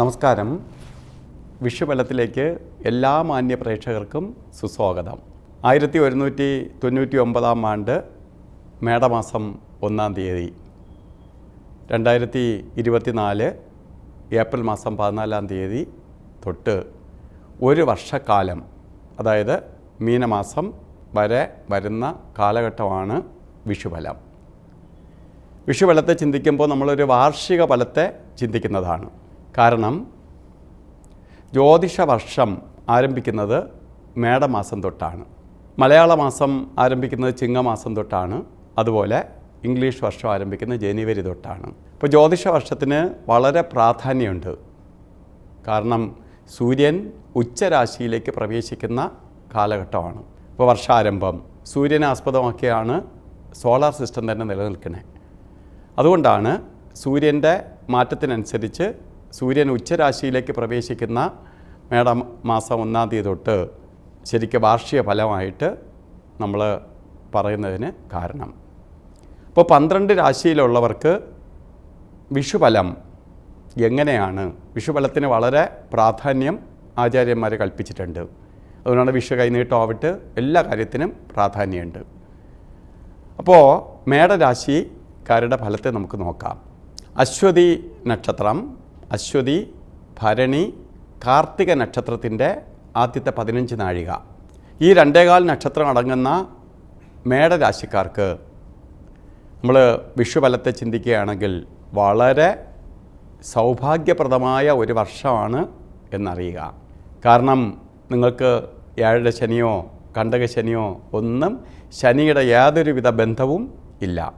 നമസ്കാരം. വിഷുബലത്തിലേക്ക് എല്ലാ മാന്യ പ്രേക്ഷകർക്കും സുസ്വാഗതം. ആയിരത്തി ഒരുന്നൂറ്റി തൊണ്ണൂറ്റി ഒമ്പതാം ആണ്ട് മേടമാസം ഒന്നാം തീയതി രണ്ടായിരത്തി ഇരുപത്തിനാല് ഏപ്രിൽ മാസം പതിനാലാം തീയതി തൊട്ട് ഒരു വർഷക്കാലം അതായത് മീനമാസം വരെ വരുന്ന കാലഘട്ടമാണ് വിഷുബലം. വിഷുബലത്തെ ചിന്തിക്കുമ്പോൾ നമ്മളൊരു വാർഷിക ഫലത്തെ ചിന്തിക്കുന്നതാണ്. കാരണം ജ്യോതിഷ വർഷം ആരംഭിക്കുന്നത് മേടമാസം തൊട്ടാണ്. മലയാള മാസം ആരംഭിക്കുന്നത് ചിങ്ങമാസം തൊട്ടാണ്. അതുപോലെ ഇംഗ്ലീഷ് വർഷം ആരംഭിക്കുന്നത് ജനുവരി തൊട്ടാണ്. ഇപ്പോൾ ജ്യോതിഷ വർഷത്തിന് വളരെ പ്രാധാന്യമുണ്ട്. കാരണം സൂര്യൻ ഉച്ചരാശിയിലേക്ക് പ്രവേശിക്കുന്ന കാലഘട്ടമാണ്. ഇപ്പോൾ വർഷാരംഭം സൂര്യനെ ആസ്പദമാക്കിയാണ് സോളാർ സിസ്റ്റം തന്നെ നിലനിൽക്കുന്നത് അതുകൊണ്ടാണ് സൂര്യന്റെ മാറ്റത്തിനനുസരിച്ച് സൂര്യൻ ഉച്ചരാശിയിലേക്ക് പ്രവേശിക്കുന്ന മേടം മാസം ഒന്നാം തീയതി തൊട്ട് ശരിക്കും വാർഷിക ഫലമായിട്ട് നമ്മൾ പറയുന്നതിന് കാരണം. അപ്പോൾ പന്ത്രണ്ട് രാശിയിലുള്ളവർക്ക് വിഷുഫലം എങ്ങനെയാണ്? വിഷുഫലത്തിന് വളരെ പ്രാധാന്യം ആചാര്യന്മാർ കൽപ്പിച്ചിട്ടുണ്ട്. അതുകൊണ്ടാണ് വിഷു കൈനീട്ടമാവിട്ട് എല്ലാ കാര്യത്തിനും പ്രാധാന്യമുണ്ട്. അപ്പോൾ മേടരാശിക്കാരുടെ ഫലത്തെ നമുക്ക് നോക്കാം. അശ്വതി നക്ഷത്രം അശ്വതി ഭരണി കാർത്തിക നക്ഷത്രത്തിന്റെ ആദ്യത്തെ പതിനഞ്ച് നാഴിക. ഈ രണ്ടേകാൽ നക്ഷത്രം അടങ്ങുന്ന മേടരാശിക്കാർക്ക് നമ്മൾ വിഷുഫലത്തെ ചിന്തിക്കുകയാണെങ്കിൽ വളരെ സൗഭാഗ്യപ്രദമായ ഒരു വർഷമാണ് എന്നറിയുക. കാരണം നിങ്ങൾക്ക് ഏഴര ശനിയോ കണ്ടക ശനിയോ ഒന്നും ശനിയുടെ യാതൊരുവിധ ബന്ധവും ഇല്ല.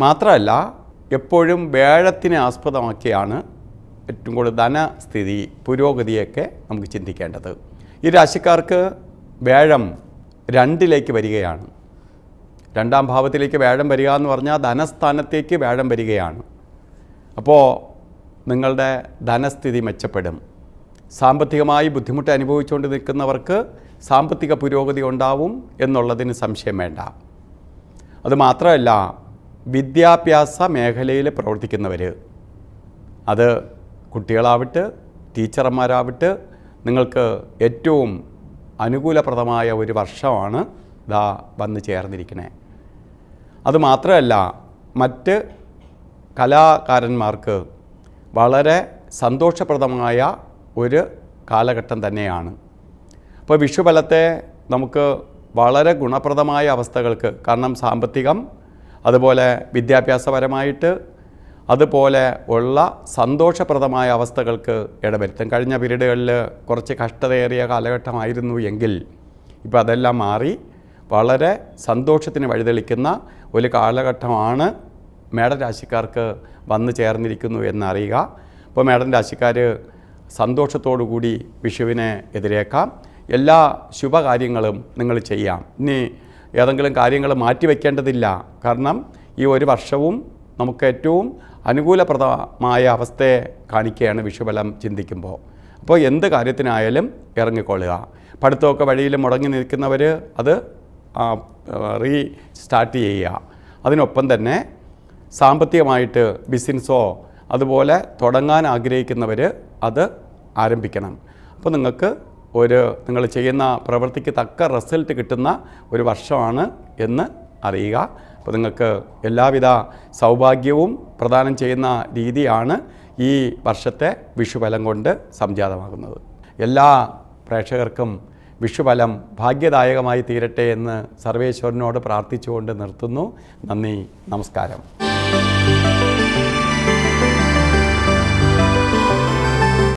മാത്രമല്ല എപ്പോഴും വേഴത്തിനെ ആസ്പദമാക്കിയാണ് ഏറ്റവും കൂടുതൽ ധനസ്ഥിതി പുരോഗതിയൊക്കെ നമുക്ക് ചിന്തിക്കേണ്ടത്. ഈ രാശിക്കാർക്ക് വേഴം രണ്ടിലേക്ക് വരികയാണ്. രണ്ടാം ഭാവത്തിലേക്ക് വേഴം വരിക എന്ന് പറഞ്ഞാൽ ധനസ്ഥാനത്തേക്ക് വേഴം വരികയാണ്. അപ്പോൾ നിങ്ങളുടെ ധനസ്ഥിതി മെച്ചപ്പെടും. സാമ്പത്തികമായി ബുദ്ധിമുട്ട് അനുഭവിച്ചുകൊണ്ട് നിൽക്കുന്നവർക്ക് സാമ്പത്തിക പുരോഗതി ഉണ്ടാവും എന്നുള്ളതിന് സംശയം വേണ്ട. അതുമാത്രമല്ല വിദ്യാഭ്യാസ മേഖലയിൽ പ്രവർത്തിക്കുന്നവർ അത് കുട്ടികളാവട്ടെ ടീച്ചർമാരാവട്ടെ നിങ്ങൾക്ക് ഏറ്റവും അനുകൂലപ്രദമായ ഒരു വർഷമാണ് ഇതാ വന്നു ചേർന്നിരിക്കണേ. അതുമാത്രമല്ല മറ്റ് കലാകാരന്മാർക്ക് വളരെ സന്തോഷപ്രദമായ ഒരു കാലഘട്ടം തന്നെയാണ്. അപ്പോൾ വിഷുബലത്തെ നമുക്ക് വളരെ ഗുണപ്രദമായ അവസ്ഥകൾക്ക് കാരണം സാമ്പത്തികം അതുപോലെ വിദ്യാഭ്യാസപരമായിട്ട് അതുപോലെ ഉള്ള സന്തോഷപ്രദമായ അവസ്ഥകൾക്ക് ഇടവരുത്തും. കഴിഞ്ഞ പീരീഡുകളിൽ കുറച്ച് കഷ്ടതയേറിയ കാലഘട്ടമായിരുന്നു എങ്കിൽ ഇപ്പോൾ അതെല്ലാം മാറി വളരെ സന്തോഷത്തിന് വഴിതെളിക്കുന്ന ഒരു കാലഘട്ടമാണ് മേടരാശിക്കാർക്ക് വന്നു ചേർന്നിരിക്കുന്നു എന്നറിയുക. അപ്പോൾ മേടൻ രാശിക്കാർ കൂടി വിഷുവിനെ എതിരേക്കാം. എല്ലാ ശുഭകാര്യങ്ങളും നിങ്ങൾ ചെയ്യാം. ഇനി ഏതെങ്കിലും കാര്യങ്ങൾ മാറ്റിവെക്കേണ്ടതില്ല കാരണം ഈ ഒരു വർഷവും നമുക്ക് ഏറ്റവും അനുകൂലപ്രദമായ അവസ്ഥയെ കാണിക്കുകയാണ് വിഷുബലം ചിന്തിക്കുമ്പോൾ. അപ്പോൾ എന്ത് കാര്യത്തിനായാലും ഇറങ്ങിക്കൊള്ളുക. പഠിത്തമൊക്കെ വഴിയിൽ മുടങ്ങി നിൽക്കുന്നവർ അത് റീ സ്റ്റാർട്ട് ചെയ്യുക. അതിനൊപ്പം തന്നെ സാമ്പത്തികമായിട്ട് ബിസിനസ്സോ അതുപോലെ തുടങ്ങാൻ ആഗ്രഹിക്കുന്നവർ അത് ആരംഭിക്കണം. അപ്പോൾ നിങ്ങൾക്ക് ഒരു നിങ്ങൾ ചെയ്യുന്ന പ്രവൃത്തിക്ക് തക്ക റിസൾട്ട് കിട്ടുന്ന ഒരു വർഷമാണ് എന്ന് അറിയുക. അപ്പോൾ നിങ്ങൾക്ക് എല്ലാവിധ സൗഭാഗ്യവും പ്രദാനം ചെയ്യുന്ന രീതിയാണ് ഈ വർഷത്തെ വിഷുഫലം കൊണ്ട് സംജാതമാകുന്നത്. എല്ലാ പ്രേക്ഷകർക്കും വിഷുഫലം ഭാഗ്യദായകമായി തീരട്ടെ എന്ന് സർവേശ്വരനോട് പ്രാർത്ഥിച്ചുകൊണ്ട് നിർത്തുന്നു. നന്ദി നമസ്കാരം.